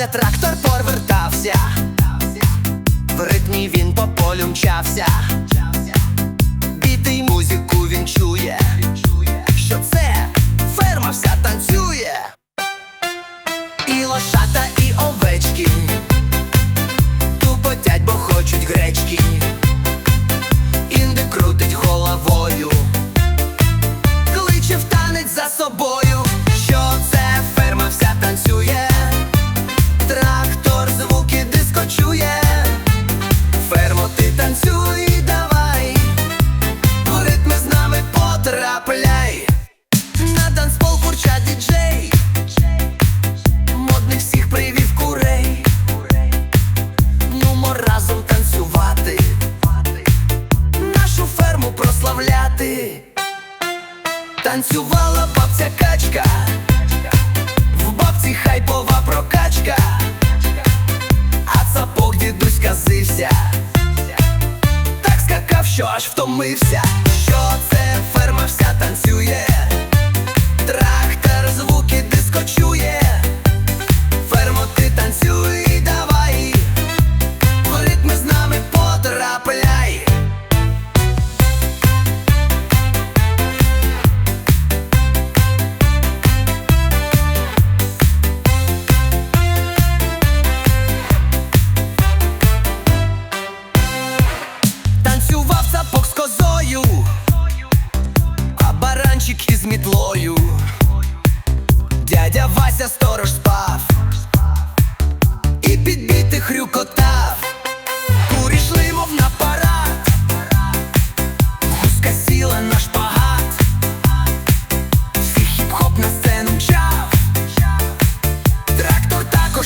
поля трактор повертався, в ритмі він по полю мчався, біти й музику він чує, що це? Ферма вся танцює, Танцювала бабця качка, в бабці хайпова прокачка, а сапог дідусь казився, так скакав, що аж втомився, що це ферма вся танцює,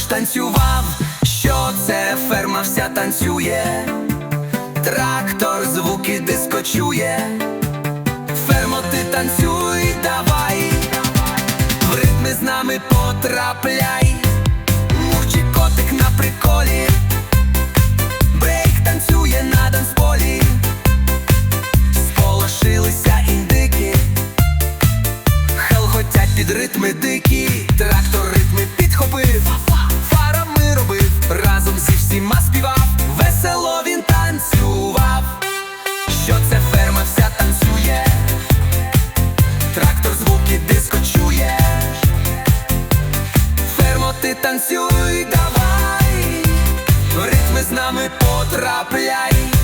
також танцював, що це ферма вся танцює. Трактор звуки диско чує. Фермо ти танцюй, давай. В ритми з нами потрапляй. Мурчик котик на приколі. Брейк танцює на танцполі. Сполошилися індики. Хелготять під ритми що це ферма вся танцює, трактор звуки диско фермо ти танцюй, давай, в ритми з нами потрапляй.